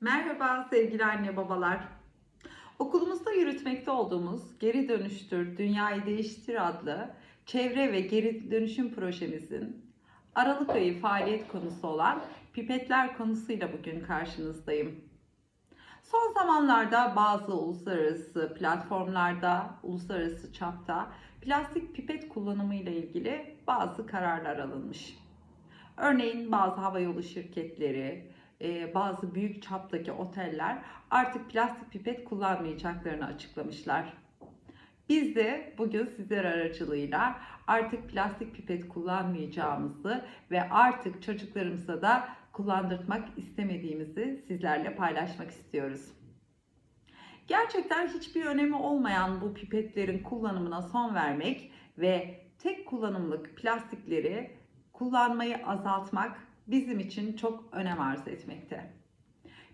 Merhaba sevgili anne babalar. Okulumuzda yürütmekte olduğumuz Geri Dönüştür Dünyayı Değiştir adlı çevre ve geri dönüşüm projemizin Aralık ayı faaliyet konusu olan pipetler konusuyla bugün karşınızdayım. Son zamanlarda bazı uluslararası platformlarda, uluslararası çapta plastik pipet kullanımı ile ilgili bazı kararlar alınmış. Örneğin bazı havayolu şirketleri, e, bazı büyük çaptaki oteller artık plastik pipet kullanmayacaklarını açıklamışlar. Biz de bugün sizler aracılığıyla artık plastik pipet kullanmayacağımızı ve artık çocuklarımıza da kullandırtmak istemediğimizi sizlerle paylaşmak istiyoruz. Gerçekten hiçbir önemi olmayan bu pipetlerin kullanımına son vermek ve tek kullanımlık plastikleri kullanmayı azaltmak bizim için çok önem arz etmekte.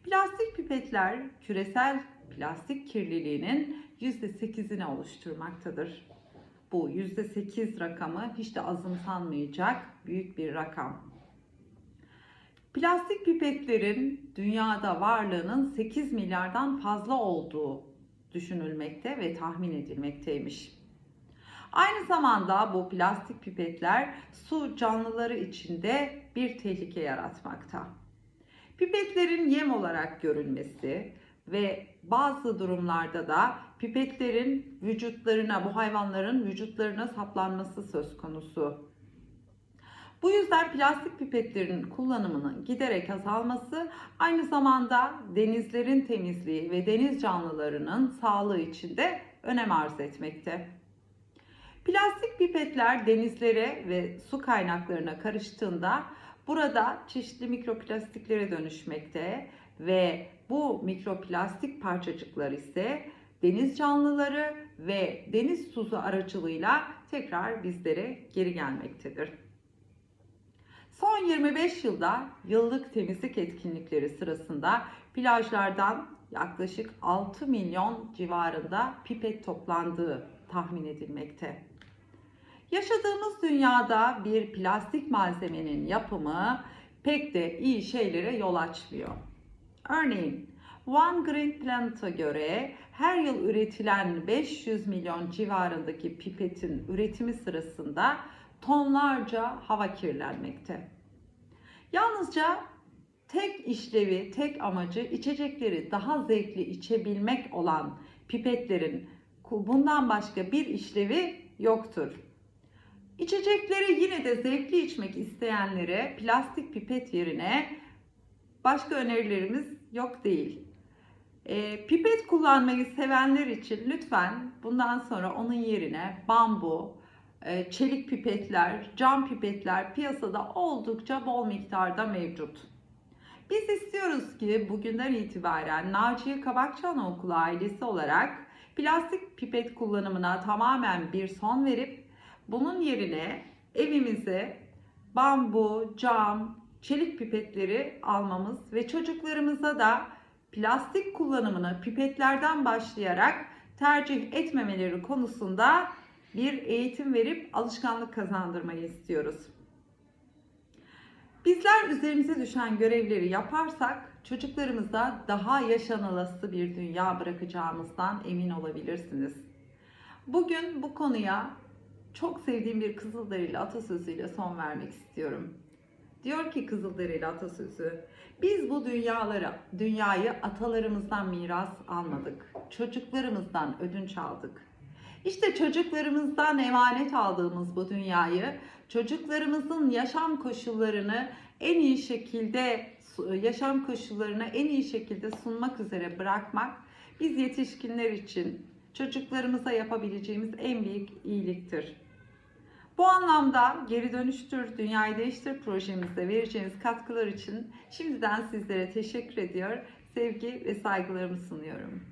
Plastik pipetler küresel plastik kirliliğinin %8'ini oluşturmaktadır. Bu %8 rakamı hiç de azımsanmayacak büyük bir rakam. Plastik pipetlerin dünyada varlığının 8 milyardan fazla olduğu düşünülmekte ve tahmin edilmekteymiş. Aynı zamanda bu plastik pipetler su canlıları için de bir tehlike yaratmakta. Pipetlerin yem olarak görülmesi ve bazı durumlarda da pipetlerin vücutlarına, bu hayvanların vücutlarına saplanması söz konusu. Bu yüzden plastik pipetlerin kullanımının giderek azalması aynı zamanda denizlerin temizliği ve deniz canlılarının sağlığı için de önem arz etmekte. Plastik pipetler denizlere ve su kaynaklarına karıştığında burada çeşitli mikroplastiklere dönüşmekte ve bu mikroplastik parçacıklar ise deniz canlıları ve deniz tuzu aracılığıyla tekrar bizlere geri gelmektedir. Son 25 yılda yıllık temizlik etkinlikleri sırasında plajlardan yaklaşık 6 milyon civarında pipet toplandığı tahmin edilmekte. Yaşadığımız dünyada bir plastik malzemenin yapımı pek de iyi şeylere yol açmıyor. Örneğin One Green Planet'a göre her yıl üretilen 500 milyon civarındaki pipetin üretimi sırasında tonlarca hava kirlenmekte. Yalnızca tek işlevi, tek amacı içecekleri daha zevkli içebilmek olan pipetlerin bundan başka bir işlevi yoktur. İçecekleri yine de zevkli içmek isteyenlere plastik pipet yerine başka önerilerimiz yok değil. E, pipet kullanmayı sevenler için lütfen bundan sonra onun yerine bambu, e, çelik pipetler, cam pipetler piyasada oldukça bol miktarda mevcut. Biz istiyoruz ki bugünden itibaren Naciye Kabakçı Okulu ailesi olarak plastik pipet kullanımına tamamen bir son verip bunun yerine evimize bambu, cam, çelik pipetleri almamız ve çocuklarımıza da plastik kullanımını pipetlerden başlayarak tercih etmemeleri konusunda bir eğitim verip alışkanlık kazandırmayı istiyoruz. Bizler üzerimize düşen görevleri yaparsak çocuklarımıza daha yaşanılası bir dünya bırakacağımızdan emin olabilirsiniz. Bugün bu konuya çok sevdiğim bir Kızılderili atasözüyle son vermek istiyorum. Diyor ki Kızılderili atasözü, biz bu dünyaları, dünyayı atalarımızdan miras almadık. Çocuklarımızdan ödünç aldık. İşte çocuklarımızdan emanet aldığımız bu dünyayı çocuklarımızın yaşam koşullarını en iyi şekilde yaşam koşullarını en iyi şekilde sunmak üzere bırakmak biz yetişkinler için çocuklarımıza yapabileceğimiz en büyük iyiliktir. Bu anlamda Geri Dönüştür Dünyayı Değiştir projemizde vereceğiniz katkılar için şimdiden sizlere teşekkür ediyor, sevgi ve saygılarımı sunuyorum.